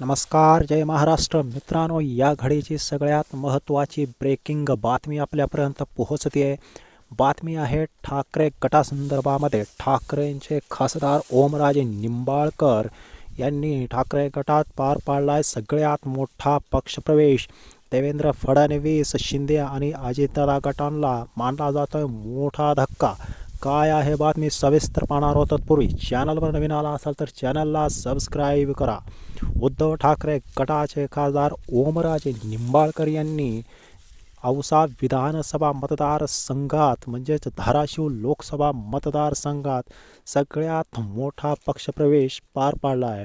नमस्कार जय महाराष्ट्र. मित्रांनो या घडीची सगळ्यात महत्त्वाची ब्रेकिंग बातमी आपल्यापर्यंत पोहोचते आहे बातमी आहे ठाकरे गटासंदर्भामध्ये. ठाकरेंचे खासदार ओमराजे निंबाळकर यांनी ठाकरे गटात पार पाडलाय सगळ्यात मोठा पक्षप्रवेश. देवेंद्र फडणवीस शिंदे आणि अजितदादा गटांना मानला जातोय मोठा धक्का. काय आहे बातमी सविस्तर पाहणार होतात पूर्वी चॅनलवर नवीन आला असाल तर चॅनलला सबस्क्राईब करा. उद्धव ठाकरे गटाचे खासदार ओमराजे निंबाळकर यांनी औसा विधानसभा मतदारसंघात म्हणजेच धाराशिव लोकसभा मतदारसंघात सगळ्यात मोठा पक्षप्रवेश पार पाडला आहे.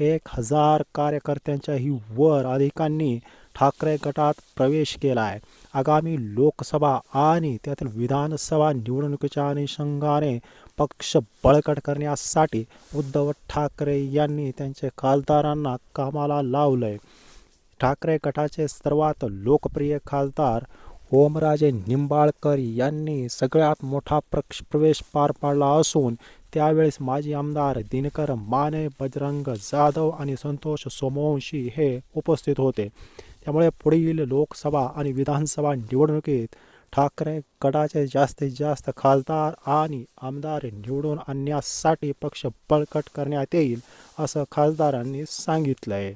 एक हजार कार्यकर्त्यांच्याही वर अधिकांनी ठाकरे गटात प्रवेश केला आहे आगामी लोकसभा आणि त्यातील विधानसभा निवडणुकीच्या अनुषंगाने पक्ष बळकट करण्यासाठी उद्धव ठाकरे यांनी त्यांच्या खासदारांना कामाला लावलंय. ठाकरे गटाचे सर्वात लोकप्रिय खासदार ओमराजे निंबाळकर यांनी सगळ्यात मोठा प्रक्ष प्रवेश पार पाडला असून त्यावेळेस माजी आमदार दिनकर माने बजरंग जाधव आणि संतोष सोमवंशी हे उपस्थित होते. त्यामुळे पुढील लोकसभा आणि विधानसभा निवडणुकीत ठाकरे गटाचे जास्तीत जास्त खासदार आणि आमदार निवडून आणण्यासाठी पक्ष बळकट करण्यात येईल असं खासदारांनी सांगितलं आहे